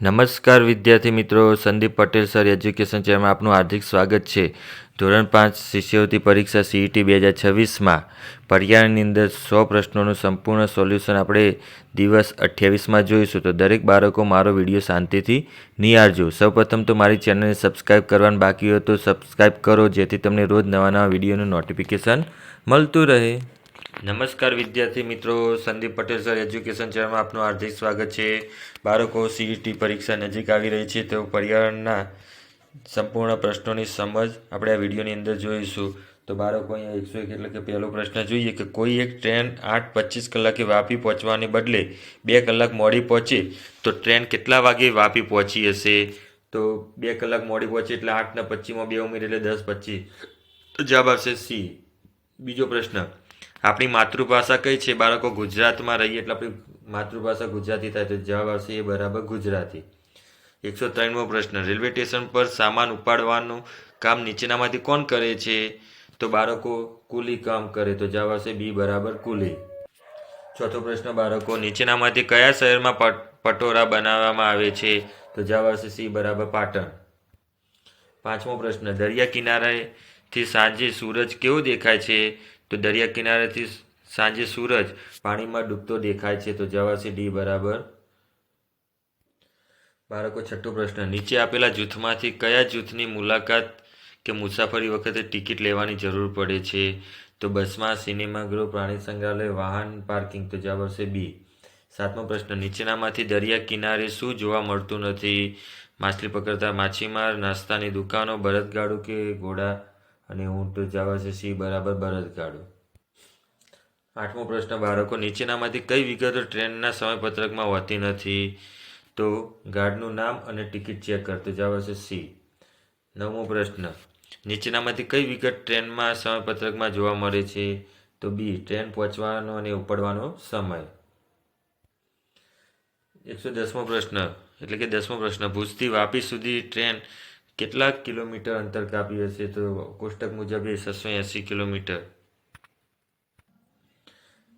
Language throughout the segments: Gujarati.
નમસ્કાર વિદ્યાર્થી મિત્રો, સંદીપ પટેલ સર, એજ્યુકેશન ચેરમાં આપનું હાર્દિક સ્વાગત છે. ધોરણ પાંચ, શિષ્યવૃત્તિ પરીક્ષા સીઈટી બે હજાર છવ્વીસમાં પર્યાવરણની અંદર સો પ્રશ્નોનું સંપૂર્ણ સોલ્યુશન આપણે દિવસ અઠ્યાવીસમાં જોઈશું. તો દરેક બાળકો મારો વીડિયો શાંતિથી નિહાળજો. સૌપ્રથમ તો મારી ચેનલને સબસ્ક્રાઈબ કરવાનું બાકી હોય તો સબસ્ક્રાઈબ કરો, જેથી તમને રોજ નવા નવા વિડીયોનું નોટિફિકેશન મળતું રહે. નમસ્કાર વિદ્યાર્થી મિત્રો, સંદીપ પટેલ સર એજ્યુકેશન ચેનલમાં આપનું હાર્દિક સ્વાગત છે. બાળકો સીઈટી પરીક્ષા નજીક આવી રહી છે તો પર્યાવરણના સંપૂર્ણ પ્રશ્નોની સમજ આપણે આ વિડીયોની અંદર જોઈશું. તો બાળકો અહીંયા એકસો એક એટલે કે પહેલો પ્રશ્ન જોઈએ કે કોઈ એક ટ્રેન આઠ પચીસ કલાકે વાપી પહોંચવાને બદલે બે કલાક મોડી પહોંચે, તો ટ્રેન કેટલા વાગે વાપી પહોંચી હશે? તો બે કલાક મોડી પહોંચે એટલે આઠના પચીસમાં બે ઉમેર એટલે દસ પચીસ. તો જવાબ આવશે સી. બીજો પ્રશ્ન આપણી માતૃભાષા કઈ છે? બાળકો ગુજરાતમાં રહીએ એટલે આપણી માતૃભાષા ગુજરાતી થાય તો જવાબ આવશે એ બરાબર ગુજરાતી. એકસો ત્રણમો પ્રશ્ન. રેલવે સ્ટેશન પર સામાન ઉપાડવાનું કામ નીચેનામાંથી કોણ કરે છે? તો બાળકો કુલી કામ કરે તો જવાબ આવશે બી બરાબર કુલી. ચોથો પ્રશ્ન. બાળકો નીચેનામાંથી કયા શહેરમાં પટ- પટોળા બનાવવામાં આવે છે? તો જવાબ આવશે સી બરાબર પાટણ. પાંચમો પ્રશ્ન. દરિયા કિનારેથી સાંજે સૂરજ કેવો દેખાય છે? તો દરિયા કિનારેથી સાંજે સૂરજ પાણીમાં ડૂબતો દેખાય છે. તો જવાબ આવશે ડી બરાબર. બાળકો, છઠ્ઠો પ્રશ્ન. નીચે આપેલા જૂથમાંથી કયા જૂથની મુલાકાત કે મુસાફરી વખતે ટિકિટ લેવાની જરૂર પડે છે? તો બસમાં સિનેમાગૃહ પ્રાણી સંગ્રહાલય, વાહન પાર્કિંગ. તો જવાબ આવશે બી. સાતમો પ્રશ્ન. નીચેનામાંથી દરિયા કિનારે શું જોવા મળતું નથી? માછલી પકડતા માછીમાર, નાસ્તાની દુકાનો બળદગાડું કે ઘોડા? અને ઊંટ તો જવાબ આવશે સી બરાબર બળદગાડું આઠમો પ્રશ્ન, બાળકો, નીચેનામાંથી કઈ વિગતો ટ્રેનના સમયપત્રકમાં હોતી નથી? તો ગાર્ડનું નામ અને ટિકિટ ચેક કરતો જવાબ આવશે સી. નવમો પ્રશ્ન, નીચેનામાંથી કઈ વિગત ટ્રેનમાં સમયપત્રકમાં જોવા મળે છે? તો બી, ટ્રેન પહોંચવાનો અને ઉપડવાનો સમય. એકસો દસમો પ્રશ્ન, એટલે કે દસમો પ્રશ્ન, ભુજથી વાપી સુધી ટ્રેન કેટલા કિલોમીટર અંતર કાપી હશે તો કોષ્ટક મુજબ એ છસો એંસી કિલોમીટર.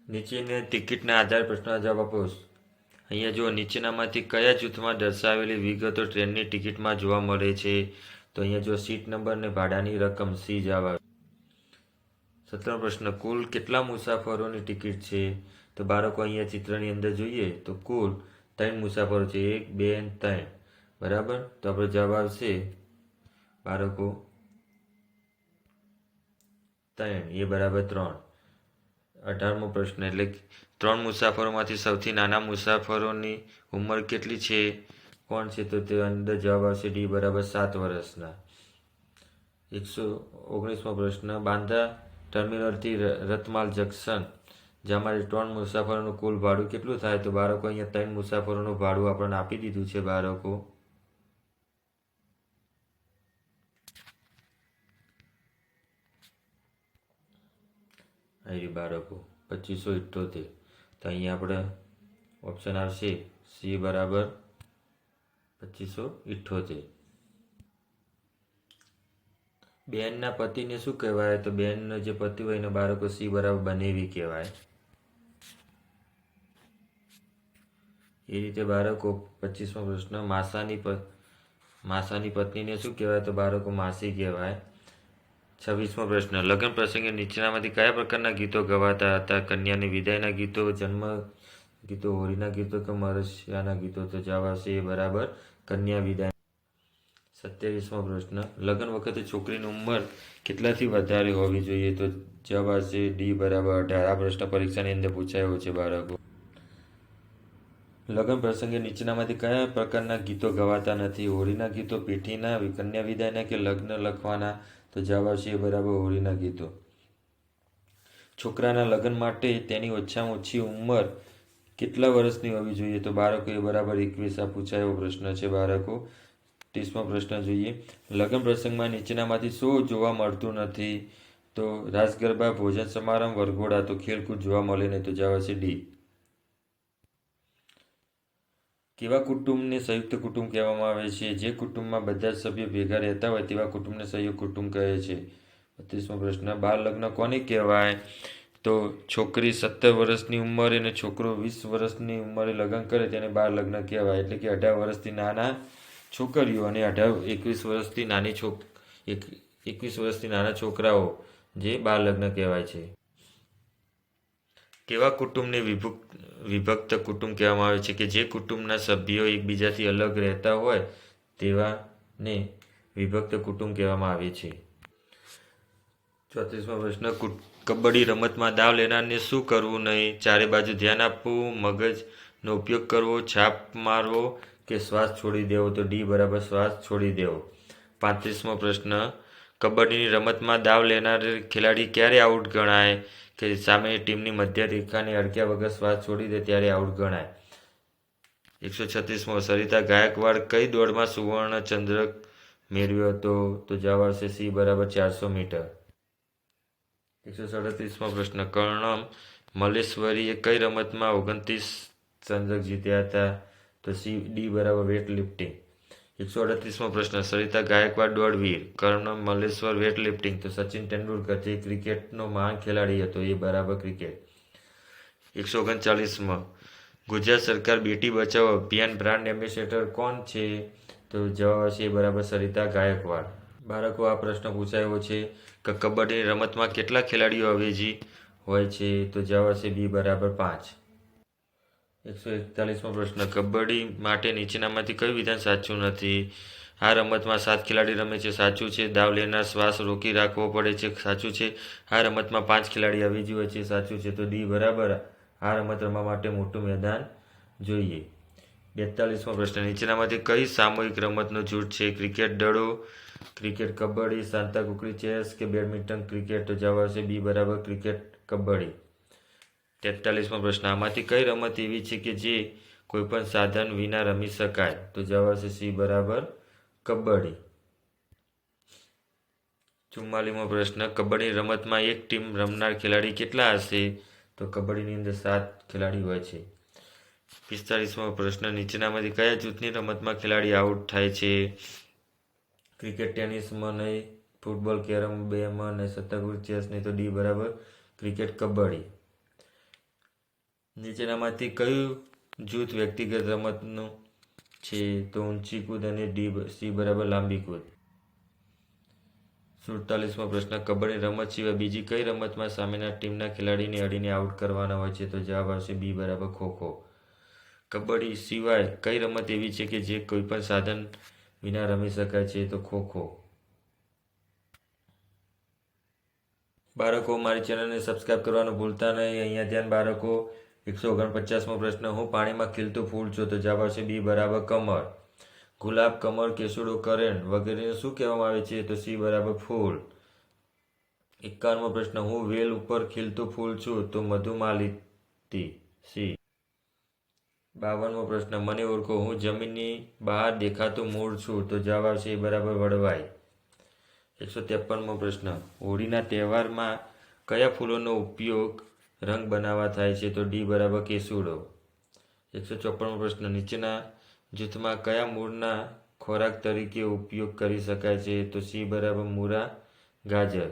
નીચેની ટિકિટના આધારે પ્રશ્નનો જવાબ આપો. અહીંયા જો નીચેનામાંથી કયા જૂથમાં દર્શાવેલી વિગતો ટ્રેનની ટિકિટમાં જોવા મળે છે? તો અહીંયા જો સીટ નંબર ને ભાડાની રકમ સી જવાબ. સત્તરમો પ્રશ્ન, કુલ કેટલા મુસાફરોની ટિકિટ છે? તો બાળકો, અહીંયા ચિત્રની અંદર જોઈએ તો કુલ ત્રણ મુસાફરો છે. એક, બે ત્રણ. બરાબર? તો આપણો જવાબ આવશે બાળકો, ત્રણ, એ બરાબર ત્રણ. અઢારમો પ્રશ્ન, એટલે ત્રણ મુસાફરોમાંથી સૌથી નાના મુસાફરોની ઉંમર કેટલી છે? કોણ છે? તો તે અંદર જવાબ આવશે ડી બરાબર સાત વર્ષના. એકસો ઓગણીસમો પ્રશ્ન, બાંધા ટર્મિનલથી રતમાલ જંકશન જ્યાં ત્રણ મુસાફરોનું કુલ ભાડું કેટલું થાય? તો બાળકો, અહીંયા ત્રણ મુસાફરોનું ભાડું આપણને આપી દીધું છે બાળકો. અહીં બાળકો, પચીસો ઇઠ્ઠોતેર તો અહીંયા આપણે ઓપ્શન આવશે સી બરાબર પચીસો ઇઠ્ઠોતેર બેનના પતિને શું કહેવાય? તો બેનનો જે પતિ હોય એનો બાળકો સી બરાબર બનેવી કહેવાય. એ રીતે બાળકો પચીસમો પ્રશ્ન, માસાની માસાની પત્નીને શું કહેવાય? તો બાળકો માસી કહેવાય. છવ્વીસમો પ્રશ્ન. લગ્ન પ્રસંગે નીચેનામાંથી કયા પ્રકારના ગીતો ગવાતા હતા? કન્યાની વિદાયના ગીતો, જન્મ ગીતો, હોળીના ગીતો કે મરસિયાના ગીતો? તો જવાબ આવશે બરાબર, કન્યા વિદાય. સત્યાવીસમો પ્રશ્ન. લગ્ન વખતે છોકરીની ઉંમર કેટલાથી વધારે હોવી જોઈએ? તો જવાબ આવશે ડી બરાબર અઢાર. આ પ્રશ્ન પરીક્ષાની અંદર પૂછાયો છે બાળકો. લગ્ન પ્રસંગે નીચેનામાંથી કયા પ્રકારના ગીતો ગવાતા નથી? હોળીના ગીતો પેઠીના કન્યા વિદાયના કે લગ્ન લખવાના? તો જવાબ આવશે બરાબર હોળીના ગીતો. છોકરાના લગ્ન માટે તેની ઓછામાં ઓછી ઉંમર કેટલા વર્ષની હોવી જોઈએ? તો બાળકો એ બરાબર એકવીસ આ પૂછાયેલો પ્રશ્ન છે બાળકો. ત્રીસમો પ્રશ્ન જોઈએ. લગ્ન પ્રસંગમાં નીચેનામાંથી શું જોવા મળતું નથી? તો રાસ ગરબા ભોજન સમારંભ વરઘોડા તો ખેલકૂદ જોવા મળે નહીં તો જવાબ ડી. કેવા કુટુંબને સંયુક્ત કુટુંબ કહેવામાં આવે છે? જે કુટુંબમાં બધા જ સભ્યો ભેગા રહેતા હોય તેવા કુટુંબને સંયુક્ત કુટુંબ કહે છે. બત્રીસમો પ્રશ્ન, બાળ લગ્ન કોને કહેવાય? તો છોકરી સત્તર વર્ષની ઉંમરે અને છોકરો વીસ વર્ષની ઉંમરે લગ્ન કરે તેને બાળ લગ્ન કહેવાય. એટલે કે અઢાર વર્ષથી નાના છોકરીઓ અને અઢાર, એકવીસ વર્ષથી નાની છોક, એક, એકવીસ વર્ષથી નાના છોકરાઓ, જે બાળ લગ્ન કહેવાય છે. કેવા કુટુંબને વિભુક્ત વિભક્ત કુટુંબ કહેવામાં આવે છે કે જે કુટુંબના સભ્યો એકબીજાથી અલગ રહેતા હોય તેવાને વિભક્ત કુટુંબ કહેવામાં આવે છે. ચોત્રીસમો પ્રશ્ન કબડ્ડી રમતમાં દાવ લેનારને શું કરવું નહીં? ચારે બાજુ ધ્યાન આપવું, મગજનો ઉપયોગ કરવો, છાપ મારવો કે શ્વાસ છોડી દેવો? તો ડી બરાબર શ્વાસ છોડી દેવો. પાંત્રીસમો પ્રશ્ન, કબડ્ડીની રમતમાં દાવ લેનાર ખેલાડી ક્યારે આઉટ ગણાય? કે સામે ટીમની મધ્ય રેખાને અડક્યા વગર શ્વાસ છોડી દે ત્યારે આઉટ ગણાય. એકસો છત્રીસમો સરિતા ગાયકવાડ કઈ દોડમાં સુવર્ણ ચંદ્રક મેળવ્યો હતો? તો જવાબ આવશે સી, બરાબર ચારસો મીટર. એકસો સડત્રીસમો પ્રશ્ન, કર્ણમ મલેશ્વરીએ કઈ રમતમાં ઓગણત્રીસ ચંદ્રક જીત્યા હતા? તો સી, ડી, બરાબર વેટ લિફ્ટિંગ એકસો અડત્રીસમો પ્રશ્ન, સરિતા ગાયકવાડ દોડવીર, કર્ણમ મલેશ્વર વેટ લિફ્ટિંગ તો સચિન તેંડુલકર જે ક્રિકેટનો મહાન ખેલાડી હતો, એ બરાબર ક્રિકેટ. એકસો ઓગણચાલીસમાં, ગુજરાત સરકાર બેટી બચાવો અભિયાન બ્રાન્ડ એમ્બેસેડર કોણ છે? તો જવાબ છે બરાબર સરિતા ગાયકવાડ. બાળકો, આ પ્રશ્ન પૂછાયો છે કે કબડ્ડીની રમતમાં કેટલા ખેલાડીઓ અવેજી હોય છે? તો જવાબ છે બી બરાબર પાંચ. એકસો એકતાલીસમો પ્રશ્ન. કબડ્ડી માટે નીચેનામાંથી કયું વિધાન સાચું નથી? આ રમતમાં સાત ખેલાડી રમે છે, સાચું છે? દાવ લેનાર શ્વાસ રોકી રાખવો પડે છે, સાચું છે? આ રમતમાં પાંચ ખેલાડી આવી હોય છે, સાચું છે? તો ડી બરાબર. આ રમત રમવા માટે મોટું મેદાન જોઈએ. બેતાલીસમો પ્રશ્ન. નીચેનામાંથી કઈ સામૂહિક રમતનું જૂથ છે? ક્રિકેટ દડો, ક્રિકેટ કબડ્ડી, સાંતા કુકડી ચેસ કે બેડમિન્ટન ક્રિકેટ? તો જવાબ છે બી બરાબર ક્રિકેટ કબડ્ડી. તેતાલીસમો પ્રશ્ન. આમાંથી કઈ રમત એવી છે કે જે કોઈપણ સાધન વિના રમી શકાય? તો જવાબ આવશે સી, બરાબર, કબડ્ડી. ચુમ્માલીમો પ્રશ્ન. કબડ્ડી રમતમાં એક ટીમ રમનાર ખેલાડી કેટલા હશે? તો કબડ્ડીની અંદર સાત ખેલાડી હોય છે. પિસ્તાળીસમો પ્રશ્ન. નીચેનામાંથી કયા જૂથની રમતમાં ખેલાડી આઉટ થાય છે? ક્રિકેટ, ટેનિસમાં નહીં, ફૂટબોલ, કેરમ, બેમાં અને સત્તાગુર ચેસ નહીં તો ડી, બરાબર, ક્રિકેટ, કબડ્ડી. નીચેનામાંથી કયું જૂથ વ્યક્તિગત રમતનું છે? તો ઊંચી કૂદ અને ડી સી બરાબર લાંબી કૂદ. સુડતાલીસમો પ્રશ્ન, કબડ્ડી રમત સિવાય બીજી કઈ રમતમાં સામેના ટીમના ખેલાડીને અડીને આઉટ કરવાના હોય છે? તો જવાબ આવશે બી બરાબર ખોખો કબડ્ડી સિવાય કઈ રમત એવી છે કે જે કોઈપણ સાધન વિના રમી શકાય છે? તો ખોખો બાળકો, મારી ચેનલને સબસ્ક્રાઈબ કરવાનું ભૂલતા નહીં. અહીંયા ધ્યાન બાળકો એકસો ઓગણપચાસમો પ્રશ્ન, હું પાણીમાં ખીલતું ફૂલ છું તો જવાબ આવશે બી બરાબર કમળ. ગુલાબ, કમળ, કેસુડો, કરેણ વગેરેને શું કહેવામાં આવે છે? તો સી બરાબર ફૂલ. એકાવનમો પ્રશ્ન, હું વેલ ઉપર ખીલતું ફૂલ છું તો મધુમાલિતી સી. બાવનમો પ્રશ્ન, મને ઓળખો, હું જમીનની બહાર દેખાતું મૂળ છું તો જવાબ આવશે બરાબર વડવાઈ. એકસો ત્રેપનમો પ્રશ્ન, હોળીના તહેવારમાં કયા ફૂલોનો ઉપયોગ રંગ બનાવવા થાય છે તો ડી બરાબર કેસુડો એકસો ચોપનમો પ્રશ્ન. નીચેના જૂથમાં કયા મૂળના ખોરાક તરીકે ઉપયોગ કરી શકાય છે? તો સી બરાબર મૂરા ગાજર.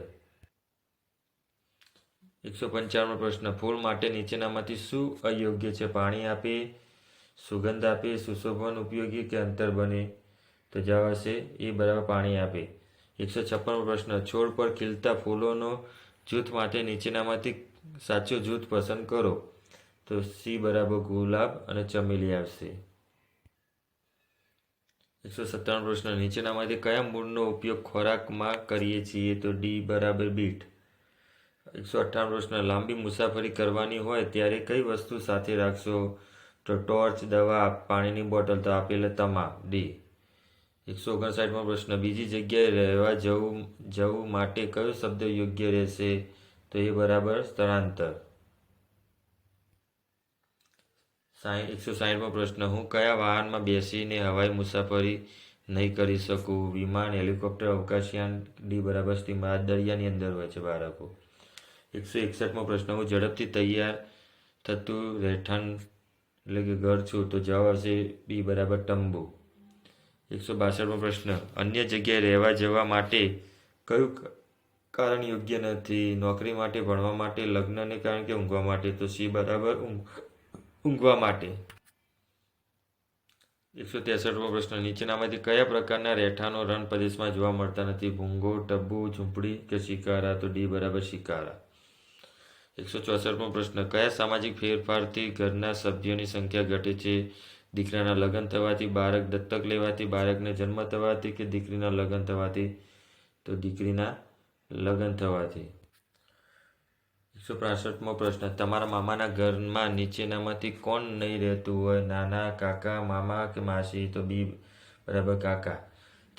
એકસો પંચાવનમો પ્રશ્ન. ફૂલ માટે નીચેનામાંથી શું અયોગ્ય છે? પાણી આપે, સુગંધ આપે, સુશોભન ઉપયોગી કે અંતર બને? તો જવાબ આવશે એ બરાબર પાણી આપે. એકસો છપ્પનમો પ્રશ્ન. છોડ પર ખીલતા ફૂલોનો જૂથ માટે નીચેનામાંથી સાચો જૂથ પસંદ કરો, તો સી બરાબર ગુલાબ અને ચમેલી આવશે. એકસો સત્તાણું પ્રશ્ન, નીચેનામાંથી કયા મૂળનો ઉપયોગ ખોરાકમાં કરીએ છીએ? તો ડી બરાબર બીટ. એકસો અઠ્ઠાણું પ્રશ્ન, લાંબી મુસાફરી કરવાની હોય ત્યારે કઈ વસ્તુ સાથે રાખશો? તો ટોર્ચ, દવા, પાણીની બોટલ, તો આપેલા તમામ. ડી. એકસો ઓગણસાઠમો પ્રશ્ન, બીજી જગ્યાએ રહેવા જવું જવું માટે કયો શબ્દ યોગ્ય રહેશે? તો એ બરાબર સ્થળાંતર. સાઠ એકસો સાઠમો પ્રશ્ન, હું કયા વાહનમાં બેસીને હવાઈ મુસાફરી નહીં કરી શકું? વિમાન, હેલિકોપ્ટર, અવકાશયાન, ડી બરાબર સ્ટીમર દરિયાની અંદર હોય છે બાળકો. એકસો એકસઠમો પ્રશ્ન, હું ઝડપથી તૈયાર થતું રહેઠાણ, એટલે કે ઘર છું, તો જવાબ આવશે બી બરાબર તંબુ એકસો બાસઠમો પ્રશ્ન, અન્ય જગ્યાએ રહેવા જવા માટે કયું કારણ યોગ્ય નથી. નોકરી માટે, ભણવા માટે, લગ્નને કારણ કે ઊંઘવા માટે. તો સી બરાબર ઊંઘ, ઊંઘવા માટે. એકસો ત્રેસઠમો પ્રશ્ન. નીચેનામાંથી કયા પ્રકારના રહેઠાણો રણ પ્રદેશમાં જોવા મળતા નથી? ભૂંગો, ટબ્બુ, ઝૂંપડી કે શિકારા? તો ડી બરાબર શિકારા. એકસો ચોસઠમો પ્રશ્ન. કયા સામાજિક ફેરફારથી ઘરના સભ્યોની સંખ્યા ઘટે છે? દીકરાના લગ્ન થવાથી બાળક દત્તક લેવાથી, બાળકને જન્મ થવાથી કે દીકરીના લગ્ન થવાથી? તો દીકરીના લગ્ન થવાથી. એકસો પાસઠમો પ્રશ્ન, તમારા મામાના ઘરમાં નીચેનામાંથી કોણ નહીં રહેતું હોય? નાના, કાકા, મામા કે માસી? તો બી, બરાબર કાકા.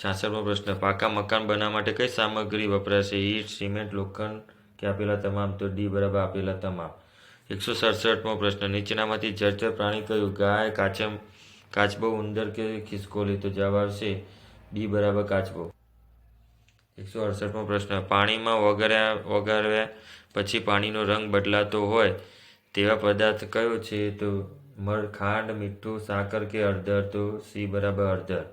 છાસઠમો પ્રશ્ન, પાકા મકાન બનાવવા માટે કઈ સામગ્રી વપરાશે? ઈટ, સિમેન્ટ, લોખંડ કે આપેલા તમામ? તો ડી, બરાબર આપેલા તમામ. એકસો સડસઠમો પ્રશ્ન, નીચેનામાંથી જળચર પ્રાણી કયું? ગાય, કાચમ, કાચબો, ઉંદર કે ખિસકોલી? તો જવાબ આવશે ડી, બરાબર કાચબો. એકસો અડસઠમો પ્રશ્ન. પાણીમાં વગાડ્યા વગાડ્યા પછી પાણીનો રંગ બદલાતો હોય તેવા પદાર્થ કયો છે? તો મળ, ખાંડ, મીઠું, સાકર કે હળદર? તો સી બરાબર હળદર.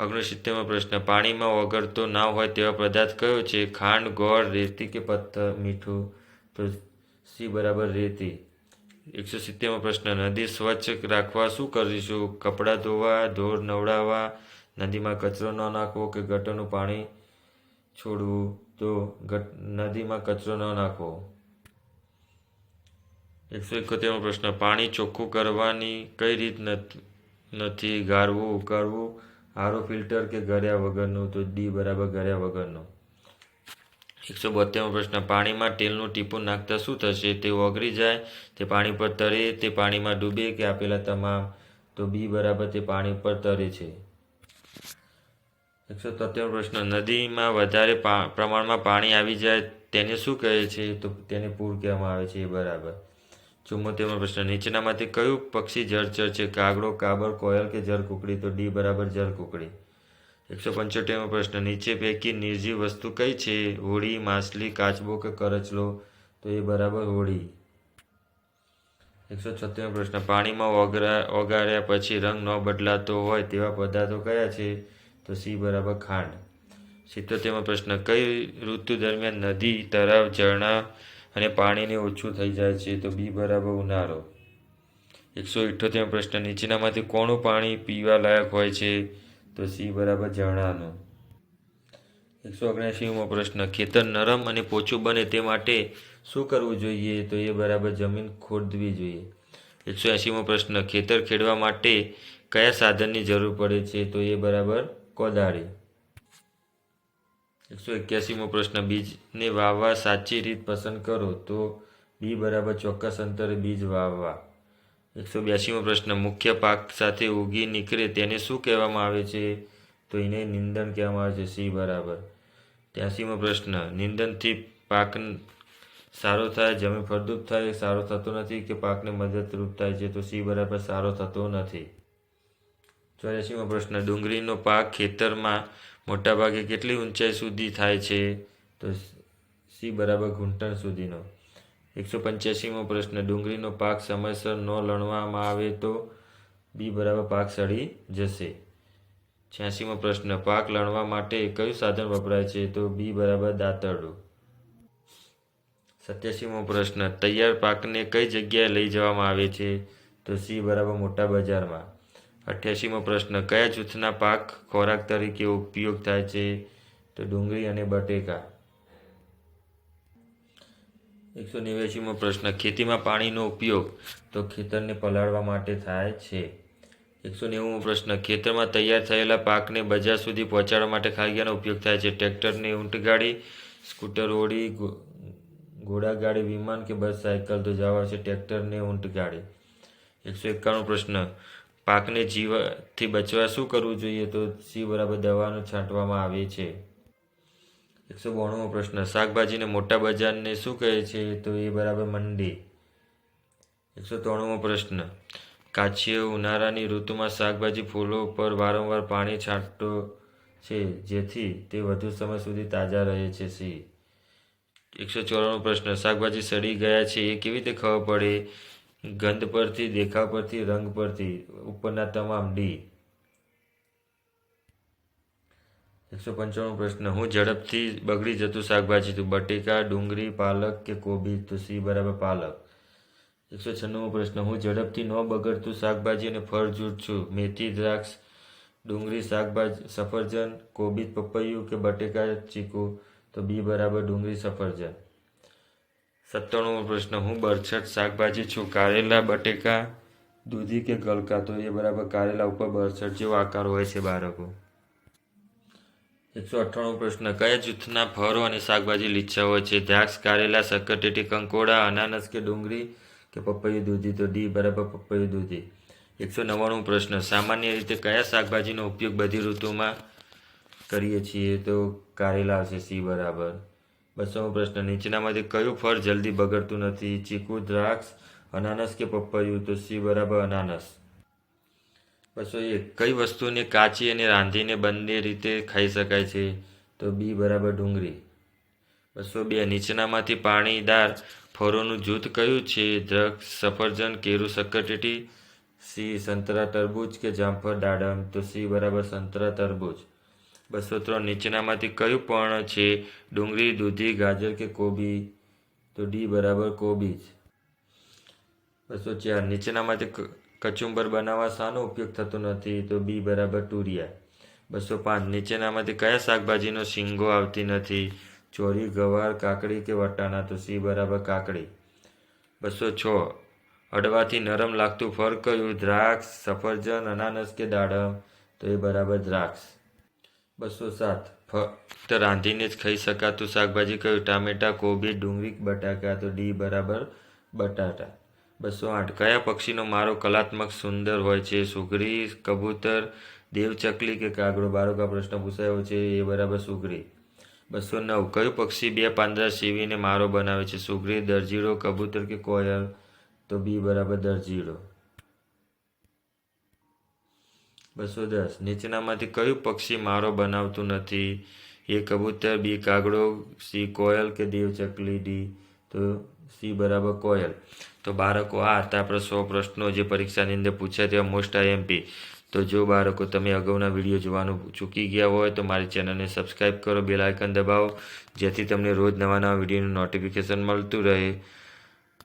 ઓગણસિત્તેરમો પ્રશ્ન. પાણીમાં વગરતો ના હોય તેવા પદાર્થ કયો છે? ખાંડ, ગોળ, રેતી કે પથ્થર, મીઠું? તો સી બરાબર રેતી. એકસો સિત્તેરમો પ્રશ્ન. નદી સ્વચ્છ રાખવા શું કરીશું? કપડાં ધોવા, ઢોર નવડાવવા નદીમાં કચરો ન નાખવો કે ગટરનું પાણી છોડવું, તો ગટ નદીમાં કચરો ન નાખવો. એકસો એકોતેરમો પ્રશ્ન. પાણી ચોખ્ખું કરવાની કઈ રીત નથ- ગાળવું, ઉકાળવું આરો ફિલ્ટર કે ગળ્યા વગરનું? તો ડી બરાબર ગળ્યા વગરનું. એકસો બોતેરમો પ્રશ્ન. પાણીમાં તેલનું ટીપું નાખતા શું થશે? તે ઓગળી જાય, તે પાણી પર તરે, તે પાણીમાં ડૂબે કે આપેલા તમામ? તો બી બરાબર તે પાણી પર તરે છે. એકસો તોતેર પ્રશ્ન, નદીમાં વધારે પ્રમાણમાં પાણી આવી જાય તેને શું કહે છે? તો તેને પૂર કહેવામાં આવે છે, એ બરાબર. ચુમ્મોતેરમો પ્રશ્ન, નીચેનામાંથી કયું પક્ષી જળચર છે? કાગડો, કાબર, કોયલ કે જળકુકડી તો ડી બરાબર જળકુકડી એકસો પંચોતેરમો પ્રશ્ન, નીચે પૈકી નિર્જીવ વસ્તુ કઈ છે? હોળી માછલી, કાચબો કે કરચલો? તો એ બરાબર હોળી એકસો છોતેરમો પ્રશ્ન, પાણીમાં ઓગળા ઓગાળ્યા પછી રંગ ન બદલાતો હોય તેવા પદાર્થો કયા છે? તો સી બરાબર ખાંડ. સિત્તોતેરમો પ્રશ્ન, કઈ ઋતુ દરમિયાન નદી, તળાવ, ઝરણા અને પાણીને ઓછું થઈ જાય છે? તો બી બરાબર ઉનાળો. એકસો ઇઠ્ઠોતેરમો પ્રશ્ન, નીચેનામાંથી કોણું પાણી પીવા લાયક હોય છે? તો સી બરાબર ઝરણાનું. એકસો ઓગણસીમો પ્રશ્ન, ખેતર નરમ અને પોચું બને તે માટે શું કરવું જોઈએ? તો એ બરાબર જમીન ખોદવી જોઈએ. એકસો એંશીમો પ્રશ્ન, ખેતર ખેડવા માટે કયા સાધનની જરૂર પડે છે? તો એ બરાબર કોદાળી. એકસો એક્યાસીમો પ્રશ્ન. બીજને વાવવા સાચી રીત પસંદ કરો તો બી બરાબર ચોક્કસ અંતરે બીજ વાવવા. એકસો બ્યાસીમો પ્રશ્ન. મુખ્ય પાક સાથે ઉગી નીકળે તેને શું કહેવામાં આવે છે? તો એને નિંદણ કહેવામાં આવે છે. સી બરાબર. ત્યાસીમો પ્રશ્ન. નિંદનથી પાક સારો થાય, જમીન ફળદ્રુપ થાય, સારો થતો નથી કે પાકને મદદરૂપ થાય છે? તો સી બરાબર સારો થતો નથી. ચોર્યાસીમો પ્રશ્ન, ડુંગળીનો પાક ખેતરમાં મોટાભાગે કેટલી ઊંચાઈ સુધી થાય છે? તો સી બરાબર ઘૂંટણ સુધીનો. એકસો પંચ્યાસીમો પ્રશ્ન, ડુંગળીનો પાક સમયસર ન લણવામાં આવે તો બી બરાબર પાક સડી જશે. છ્યાસીમો પ્રશ્ન, પાક લણવા માટે કયું સાધન વપરાય છે? તો બી બરાબર દાંતરડું. સત્યાસીમો પ્રશ્ન, તૈયાર પાકને કઈ જગ્યાએ લઈ જવામાં આવે છે? તો સી બરાબર મોટા બજારમાં. અઠ્યાસીમો પ્રશ્ન, કયા જૂથના પાક ખોરાક તરીકે ઉપયોગ થાય છે? તો ડુંગળી અને બટેકા. એકસો નેવ્યાસીમો પ્રશ્ન, ખેતીમાં પાણીનો ઉપયોગ તો ખેતરને પલાળવા માટે થાય છે. એકસો નેવુંમો પ્રશ્ન, ખેતરમાં તૈયાર થયેલા પાકને બજાર સુધી પહોંચાડવા માટે ખાગિયાનો ઉપયોગ થાય છે. ટ્રેક્ટરની ઊંટગાડી સ્કૂટર ઓડી ઘોડાગાડી વિમાન કે બસ સાયકલ તો જવાબ છે. ટ્રેક્ટરને ઊંટગાડી એકસો એકાણું પ્રશ્ન પાકને જીવથી બચવા શું કરવું જોઈએ તો સી બરાબર દવાનો છાંટવામાં આવે છે. એકસો બોણમો પ્રશ્ન. શાકભાજીને મોટા બજારને શું કહે છે તો એ બરાબર મંડી. એકસો ત્રણમો પ્રશ્ન. કાછીઓ ઉનાળાની ઋતુમાં શાકભાજી ફૂલો પર વારંવાર પાણી છાંટતો છે, જેથી તે વધુ સમય સુધી તાજા રહે છે સી એકસો ચોરાણું પ્રશ્ન. શાકભાજી સડી ગયા છે એ કેવી રીતે ખબર પડે? ગંધ પરથી દેખાવ પરથી, રંગ પરથી, ઉપરના તમામ ડી. એકસો પંચાણું પ્રશ્ન. હું ઝડપથી બગડી જતું શાકભાજી તું બટેકા, ડુંગળી, પાલક કે કોબી? તો સી બરાબર પાલક. એકસો છન્નુંમો પ્રશ્ન. હું ઝડપથી ન બગડતું શાકભાજી અને ફળ છું. મેથી, દ્રાક્ષ, ડુંગળી, શાકભાજી, સફરજન, કોબી, પપૈયું કે બટેકા, ચીકુ? તો બી બરાબર ડુંગળી, સફરજન. સત્તાણુંમો પ્રશ્ન, હું બરછટ શાકભાજી છું, કારેલા, બટેકા, દૂધી કે ગલકા તો એ બરાબર કારેલા ઉપર બરછટ જેવો આકાર હોય છે બાળકો. એકસો અઠ્ઠાણું પ્રશ્ન, કયા જૂથના ફળો અને શાકભાજી લીચ્છા હોય છે? દ્રાક્ષ, કારેલા, શક્કરટેટી, કંકોડા, અનાનસ કે ડુંગળી કે પપૈયું દૂધી? તો ડી બરાબર પપૈયું દૂધી. એકસો નવ્વાણું પ્રશ્ન, સામાન્ય રીતે કયા શાકભાજીનો ઉપયોગ બધી ઋતુમાં કરીએ છીએ? તો કારેલા આવશે સી બરાબર. બસોમો પ્રશ્ન. નીચેનામાંથી કયું ફળ જલ્દી બગડતું નથી? ચીકુ, દ્રાક્ષ, અનાનસ કે પપૈયું? તો સી બરાબર અનાનસ. બસો એક. કઈ વસ્તુને કાચી અને રાંધીને બંને રીતે ખાઈ શકાય છે? તો બી બરાબર ડુંગળી. બસો બે. નીચેનામાંથી પાણીદાર ફળોનું જૂથ કયું છે? દ્રાક્ષ, સફરજન કેરું શક્કરટેટી સી સંતરા તરબૂચ કે જામફળ, દાડમ? તો સી બરાબર સંતરા તરબૂચ. બસો ત્રણ નીચેનામાંથી કયું પર્ણ છે? ડુંગળી, દૂધી, ગાજર કે કોબી? તો ડી બરાબર કોબીજ બસો ચાર નીચેનામાંથી કચુંબર બનાવવા શાનો ઉપયોગ થતો નથી, તો બી બરાબર ટુરિયા બસો પાંચ નીચેનામાંથી કયા શાકભાજીનો શીંગો આવતી નથી? ચોરી, ગવાર, કાકડી કે વટાણા, તો સી બરાબર કાકડી. બસો છ અડવાથી નરમ લાગતું ફળ કયું? દ્રાક્ષ, સફરજન, અનાનસ કે દાડમ? તો એ બરાબર દ્રાક્ષ. બસો સાત. ફક્ત રાંધીને જ ખાઈ શકાતું શાકભાજી કયું? ટામેટા, કોબી, ડુંગળી, બટાકા. તો ડી બરાબર બટાટા. બસો આઠ. કયા પક્ષીનો મારો કલાત્મક સુંદર હોય છે? સુગરી, કબૂતર દેવચકલી કે કાગડો? બાળકો પ્રશ્ન પૂછાયો છે, એ બરાબર સુગરી. બસો નવ. કયું પક્ષી બે પાંદડા સીવીને મારો બનાવે છે? સુગરી, દરજીડો, કબૂતર કે કોયલ? તો બી બરાબર દરજીડો. બસો દસ નીચેનામાંથી કયું પક્ષી મારો બનાવતું નથી? એ કબૂતર, બી કાગડો, સી કોયલ કે દેવચકલી ડી તો સી બરાબર કોયલ? તો બાળકો, આ હતા આપણે સો પ્રશ્નો જે પરીક્ષાની અંદર પૂછ્યા તેવા મોસ્ટ આઈએમપી તો જો બાળકો, તમે અગાઉના વીડિયો જોવાનું ચૂકી ગયા હોય તો મારી ચેનલને સબસ્ક્રાઈબ કરો બેલ આઇકન દબાવો, જેથી તમને રોજ નવા નવા વિડીયોનું નોટિફિકેશન મળતું રહે.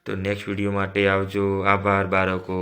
તો નેક્સ્ટ વીડિયો માટે આવજો. આભાર બાળકો.